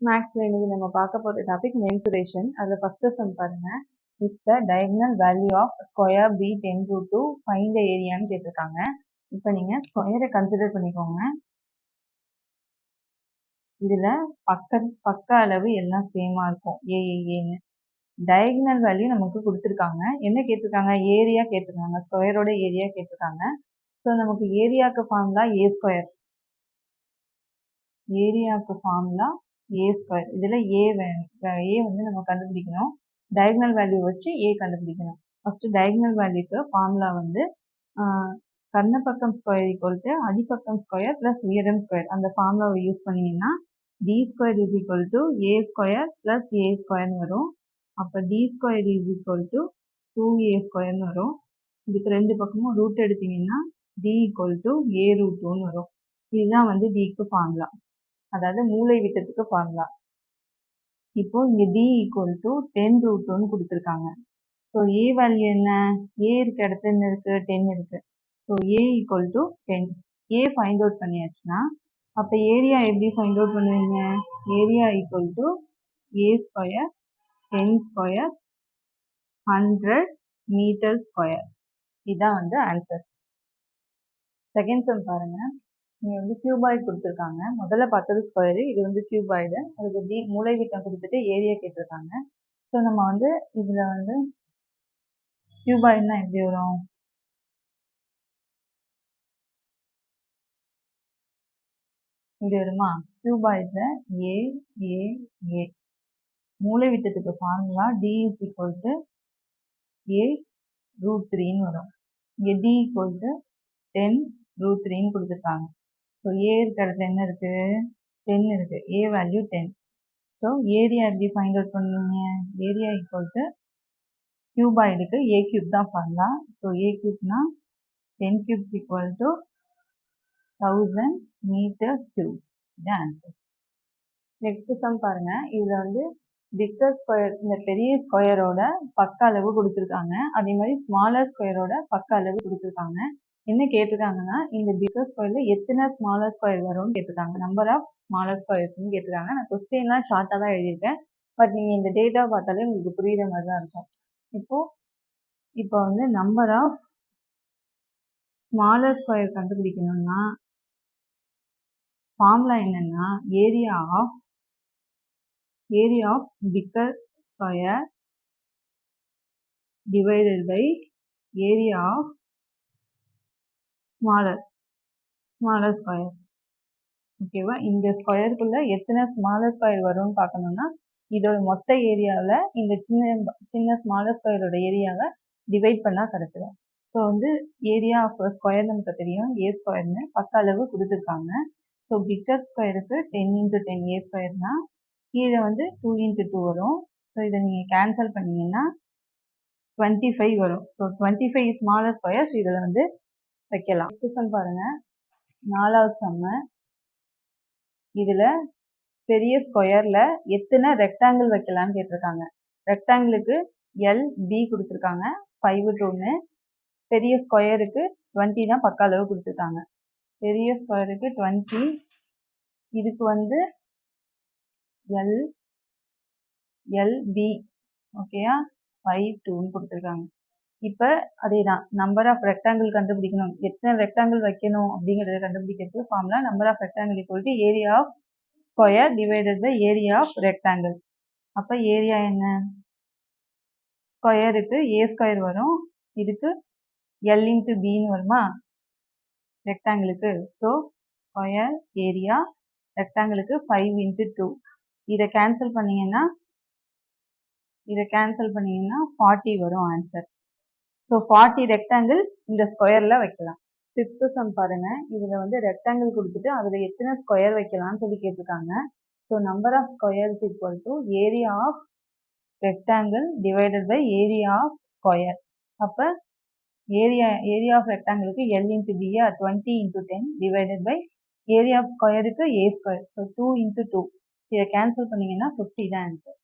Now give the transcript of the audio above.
மேக்ஸில் இன்னைக்கு நம்ம பார்க்க போகிற டாபிக் மென்சுரேஷன் அதில் ஃபஸ்ட்டு சம் பாருங்க. It's the diagonal value of square be ten root two find the ஏரியான்னு கேட்டிருக்காங்க. இப்போ நீங்கள் ஸ்கொயரை கன்சிடர் பண்ணிக்கோங்க. இதில் பக்க பக்க அளவு எல்லாம் சேமாக இருக்கும். ஏஏஏன்னு டயக்னல் வேல்யூ நமக்கு கொடுத்துருக்காங்க. என்ன கேட்டிருக்காங்க? ஏரியா கேட்டிருக்காங்க. ஸ்கொயரோட ஏரியா கேட்டிருக்காங்க. ஸோ நமக்கு ஏரியாவுக்கு ஃபார்முலா ஏ ஸ்கொயர் ஏரியாவுக்கு ஃபார்முலா ஏ ஸ்கொயர் இதில் ஏ வேணும் ஏ வந்து நம்ம கண்டுபிடிக்கணும். டயக்னல் வேல்யூ வச்சு ஏ கண்டுபிடிக்கணும். ஃபஸ்ட்டு டயக்னல் வேல்யூக்கு ஃபார்முலா வந்து கர்ணப்பக்கம் ஸ்கொயர் ஈக்குவல் டு அடிப்பக்கம் ஸ்கொயர் ப்ளஸ் உயரம் ஸ்கொயர் அந்த ஃபார்முலாவை யூஸ் பண்ணிங்கன்னா D square is equal to A square plus A ஸ்கொயர்னு வரும். அப்போ D square is equal to two A ஸ்கொயர்னு வரும். இதுக்கு ரெண்டு பக்கமும் ரூட் எடுத்தீங்கன்னா D equal to A root டூன்னு வரும். இதுதான் வந்து டிக்கு ஃபார்முலா அதாவது மூளை விட்டத்துக்கு ஃபார்முலா இப்போ இங்கே D equal to ten root டூன்னு கொடுத்துருக்காங்க. ஸோ ஏ வேல்யூ என்ன? ஏ இருக்க இடத்துல என்ன இருக்கு? டென் இருக்கு. So A equal to ten A find out பண்ணியாச்சுன்னா அப்போ ஏரியா எப்படி ஃபைண்ட் அவுட் பண்ணுவீங்க? Area equal to A square ten square hundred metre square இதுதான் வந்து ஆன்சர் செகண்ட் சம் பாருங்கள் இங்கே வந்து கியூபாய்டு கொடுத்துருக்காங்க. முதல்ல பார்த்தது ஸ்கொயரு இது வந்து கியூபாய்டு அதுக்கு டி மூளை விட்டம் கொடுத்துட்டு ஏரியா கேட்டிருக்காங்க. ஸோ நம்ம வந்து இதில் வந்து கியூபாய்டுனா எப்படி வரும்? இது வருமா? கியூபாய்டில் ஏ ஏ ஏ மூளை விட்டத்துக்கு formula D is equal to A root த்ரீன்னு வரும். இங்கே D equal to ten root த்ரீன்னு கொடுத்துருக்காங்க. ஸோ ஏ இருக்க என்ன இருக்குது டென் இருக்குது A value ten so area எப்படி ஃபைண்ட் அவுட் பண்ணுவீங்க ஏரியா ஈக்குவல் டு கியூபாய்டுக்கு ஏ கியூப் தான் பண்ணலாம் so A கியூப்னா ten cubes equal to thousand metre cube இது ஆன்சர் நெக்ஸ்ட் சம் பாருங்க. இதில் வந்து பிக்கர் ஸ்கொயர் இந்த பெரிய ஸ்கொயரோட பக்க அளவு கொடுத்துருக்காங்க. அதே மாதிரி ஸ்மாலர் ஸ்கொயரோட பக்க அளவு கொடுத்துருக்காங்க. என்ன கேட்டிருக்காங்கன்னா இந்த பிக்கர் ஸ்கொயரில் எத்தனை ஸ்மாலர் ஸ்கொயர் வரும்னு கேட்டிருக்காங்க. நம்பர் ஆஃப் ஸ்மாலர் ஸ்கொயர்ஸ்னு கேட்டிருக்காங்க. நான் கொஸ்டின்லாம் ஷார்ட்டாக தான் எழுதியிருக்கேன். பட் நீங்கள் இந்த டேட்டா பார்த்தாலே உங்களுக்கு புரியுற மாதிரி தான் இருக்கும். இப்போது இப்போ வந்து நம்பர் ஆஃப் ஸ்மாலர் ஸ்கொயர் கண்டுபிடிக்கணும்னா ஃபார்முலா என்னென்னா area of area of bigger square divided by area of smaller smaller square ஓகேவா இந்த ஸ்கொயருக்குள்ளே எத்தனை ஸ்மாலர் ஸ்கொயர் வரும்னு பார்க்கணுன்னா இதோட மொத்த ஏரியாவில் இந்த சின்ன சின்ன ஸ்மாலர் ஸ்கொயரோட ஏரியாவை டிவைட் பண்ணால் கிடச்சிடும் ஸோ வந்து ஏரியா ஆஃப் ஸ்கொயர் நமக்கு தெரியும். ஏ ஸ்கொயர்னு பக்க அளவு கொடுத்துருக்காங்க. ஸோ பிக்கர் ஸ்கொயருக்கு டென் இன்ட்டு டென் ஏ ஸ்கொயர்னா கீழே வந்து டூ இன்ட்டு டூ வரும். ஸோ இதை நீங்கள் கேன்சல் பண்ணிங்கன்னா டுவெண்ட்டி ஃபைவ் வரும். So twenty five smaller squares இதில் வந்து வைக்கலாம். நெக்ஸ்ட் சம் பாருங்க. நாலாவது சம்ம இதில் பெரிய ஸ்கொயரில் எத்தனை ரெக்டாங்கிள் வைக்கலான்னு கேட்டிருக்காங்க. ரெக்டாங்கிளுக்கு எல் பி கொடுத்துருக்காங்க. ஃபைவ் ஒன்று பெரிய ஸ்கொயருக்கு டுவெண்ட்டி தான் பக்க அளவு கொடுத்துருக்காங்க. பெரிய ஸ்கொயருக்கு டுவெண்ட்டி இதுக்கு வந்து எல் எல்பி ஓகேயா ஃபைவ் டூன்னு கொடுத்துருக்காங்க. இப்போ அதே தான் நம்பர் ஆஃப் ரெக்டாங்கிள் கண்டுபிடிக்கணும். எத்தனை ரெக்டாங்கிள் வைக்கணும் அப்படிங்கிறத கண்டுபிடிக்கிறதுக்கு formula number of rectangle equal to area of square divided by area of rectangle அப்போ ஏரியா என்ன? ஸ்கொயருக்கு ஏ ஸ்கொயர் வரும். இதுக்கு எல் இன்ட்டு பின்னு வருமா? ரெக்டாங்கிளுக்கு ஸோ ஸ்கொயர் ஏரியா ரெக்டாங்கிளுக்கு ஃபைவ் இன்ட்டு டூ இதை கேன்சல் பண்ணிங்கன்னா இதை கேன்சல் பண்ணிங்கன்னா ஃபார்ட்டி வரும் ஆன்சர் ஸோ ஃபார்ட்டி ரெக்டாங்கிள் இந்த ஸ்கொயரில் வைக்கலாம். சிக்ஸ்த்து சம் பாருங்கள் இதில் வந்து ரெக்டாங்கிள் கொடுத்துட்டு அதில் எத்தனை ஸ்கொயர் வைக்கலாம்னு சொல்லி கேட்டிருக்காங்க. So number of squares equal to area of rectangle divided by area of square அப்போ ஏரியா ஏரியா ஆஃப் ரெக்டாங்கிளுக்கு L into Pia twenty into ten divided by area of ஸ்கொயருக்கு A square so two into two இதை cancel பண்ணிங்கன்னா fifty தான் answer